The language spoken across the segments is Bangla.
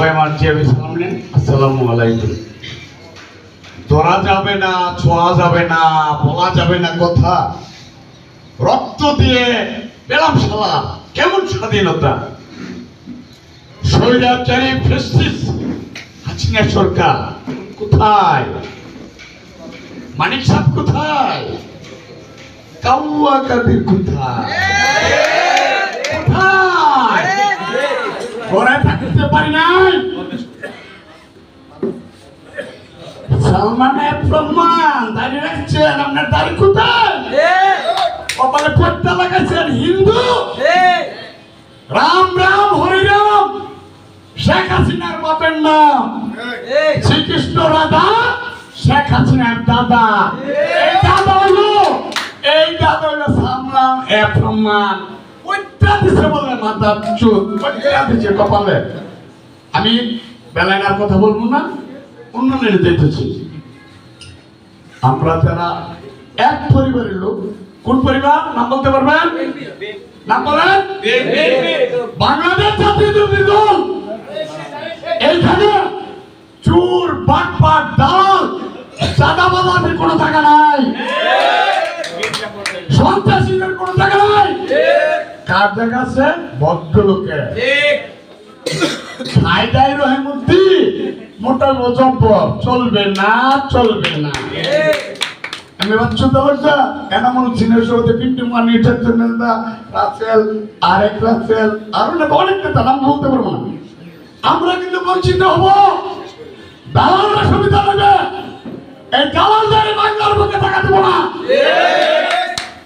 সবাই আমার চেয়ারে সালাম নেন আসসালামু আলাইকুম। ধরা যাবে না ছোঁয়া যাবে না বলা যাবে না কথা। রক্ত দিয়ে পেলাম শালা কেমন স্বাধীনতা? স্বৈরাচারী ফেসিস হাসিনা সরকার কোথায়? মানিক সাহেব কোথায়? কাউয়া কাদির কোথায়? কোথায়? ঘরে থাকতে পারি নাই। সালমান এফ দাঁড়িয়ে রাখছেন আপনার দাড়ি কোথায়? কপালে পর্দা লাগাইছেন হিন্দু। রাম রাম হরি রাম। শেখ হাসিনার বাপের নাম। শ্রীকৃষ্ণ রাধা শেখ হাসিনার দাদা। এই দাদা হলো এই দাদা হলো সামলাম এফ রহমান ওইটা দিছে বলে মাথা চুত ওইটা দিছে কপালে। আমি বেলায় কথা বলব না উন্নয়নের দিতেছি আমরা যারা এক পরিবারের লোক, কোন পরিবার? নাম বলতে পারবেন? নাম বলেন? বাংলাদেশ জাতীয় দল। এইখানে চুর, বাটপাট সাদা বাজারের কোনো টাকা নাই। সন্ত্রাসীদের কোনো টাকা নাই। কার জায়গা আছে? ভদ্রলোকের। মোটা মজম্বর চলবে না চলবে না। আমি বাচ্চা দরজা এনামুল সিনের সঙ্গে পিন্টু মানি চন্দ্রনেন্দা রাসেল, আরেক রাসেল, আরও অনেক নেতা, নাম বলতে পারব না। আমরা কিন্তু বঞ্চিত হব। দালালরা সুবিধা নেবে। এই দালালদের বাংলার টাকা দেবো না।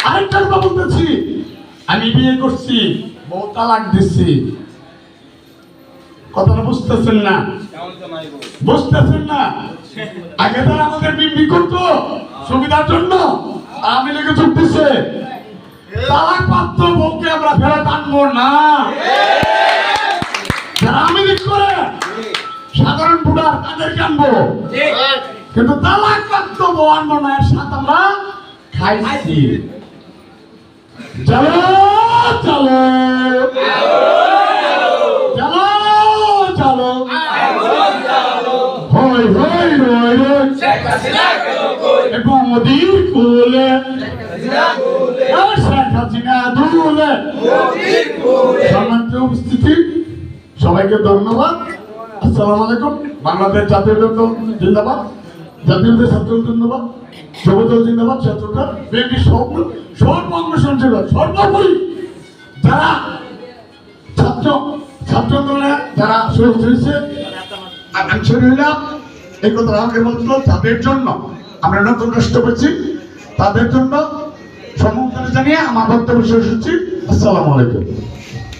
আরেকটা কথা বলতেছি। আমি বিয়ে করছি, বউ তালাক দিচ্ছি। কথাটা না। না? আগে আমাদের করতো সুবিধার জন্য। আমি লেগে বউকে আমরা ফেরত আনব না। করে, সাধারণ বুড়ার তাদেরকে আনব। কিন্তু তালাক প্রাপ্ত বউ আনব না, এর সাথে আমরা খাইছি। চলো চলো চলো। রই এবং মোদির কুলে। আর শেখ হাসিনা সবাইকে ধন্যবাদ। আসসালামু আলাইকুম। বাংলাদেশ জাতীয় দল জিন্দাবাদ। জাতীয় ছাত্র জিন্দাবাদ। যুবদল জিন্দাবাদ ছাত্রটা বিএনপি সব সর্বাঙ্গ সঞ্চয় সর্বোপরি যারা ছাত্র যারা তাদের জন্য আমরা নতুন তাদের জন্য জানিয়ে আমার বক্তব্য শেষ হচ্ছি আসসালামু আলাইকুম।